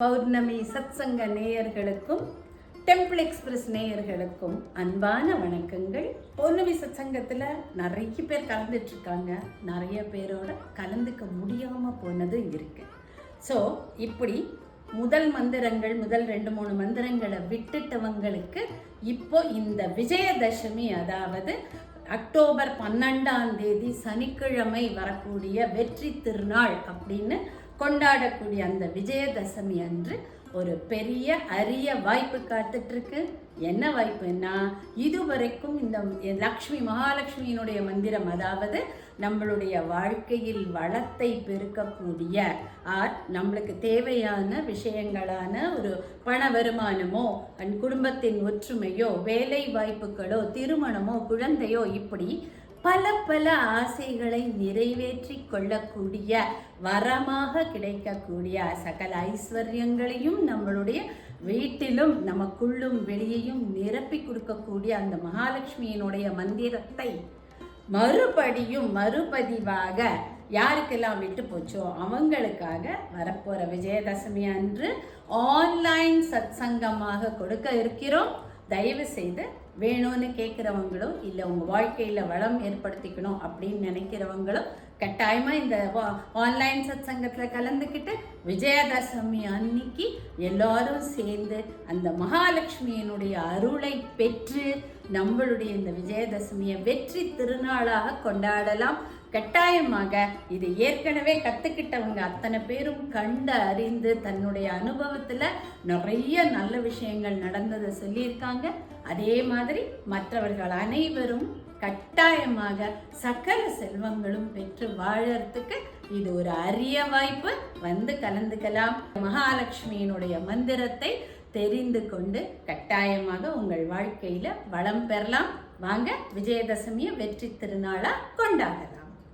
பௌர்ணமி சத்சங்க நேயர்களுக்கும் temple express நேயர்களுக்கும் அன்பான வணக்கங்கள். பௌர்ணமி சத்சங்கத்தில் நிறைய பேர் கலந்துட்டுருக்காங்க நிறைய பேரோட கலந்துக்க முடியாமல் போனது இருக்கு. ஸோ இப்படி முதல் மந்திரங்கள் முதல் ரெண்டு மூணு மந்திரங்களை விட்டுட்டவங்களுக்கு இப்போ இந்த விஜயதசமி அதாவது அக்டோபர் பன்னெண்டாம் தேதி சனிக்கிழமை வரக்கூடிய வெற்றி திருநாள் அப்படின்னு கொண்டாடக்கூடிய அந்த விஜயதசமி அன்று ஒரு பெரிய அரிய வாய்ப்பு காத்துட்ருக்கு. என்ன வாய்ப்புன்னா இதுவரைக்கும் இந்த லக்ஷ்மி மகாலட்சுமியினுடைய மந்திரம் அதாவது நம்மளுடைய வாழ்க்கையில் வளத்தை பெருக்கக்கூடிய ஆர் நம்மளுக்கு தேவையான விஷயங்களான ஒரு பண வருமானமோ குடும்பத்தின் ஒற்றுமையோ வேலை வாய்ப்புகளோ திருமணமோ குழந்தையோ இப்படி பல பல ஆசைகளை நிறைவேற்றி கொள்ளக்கூடிய வரமாக கிடைக்கக்கூடிய சகல ஐஸ்வர்யங்களையும் நம்மளுடைய வீட்டிலும் நமக்குள்ளும் வெளியையும் நிரப்பி கொடுக்கக்கூடிய அந்த மகாலட்சுமியினுடைய மந்திரத்தை மறுபடியும் மறுபதிவாக யாருக்கெல்லாம் விட்டு போச்சோ அவங்களுக்காக வரப்போகிற விஜயதசமி அன்று ஆன்லைன் சத்சங்கமாக கொடுக்க இருக்கிறோம். தயவு செய்து வேணும்னு கேட்குறவங்களும் இல்லை உங்கள் வாழ்க்கையில் வளம் ஏற்படுத்திக்கணும் அப்படின்னு நினைக்கிறவங்களும் கட்டாயமாக இந்த ஆன்லைன் சத் சங்கத்தில் கலந்துக்கிட்டு விஜயதசமி அன்னைக்கு எல்லாரும் சேர்ந்து அந்த மகாலட்சுமியினுடைய அருளை பெற்று நம்மளுடைய இந்த விஜயதசமியை வெற்றி திருநாளாக கொண்டாடலாம். கட்டாயமாக இது ஏற்கனவே கற்றுக்கிட்டவங்க அத்தனை பேரும் கண்டு அறிந்து தன்னுடைய அனுபவத்தில் நிறைய நல்ல விஷயங்கள் நடந்ததை சொல்லியிருக்காங்க. அதே மாதிரி மற்றவர்கள் அனைவரும் கட்டாயமாக சக்கர செல்வங்களும் பெற்று வாழறதுக்கு இது ஒரு அரிய வாய்ப்பு. வந்து கலந்துக்கலாம். மகாலட்சுமியினுடைய மந்திரத்தை தெரிந்து கொண்டு கட்டாயமாக உங்கள் வாழ்க்கையில வளம் பெறலாம். வாங்க விஜயதசமியை வெற்றி திருநாளா கொண்டாடலாம்.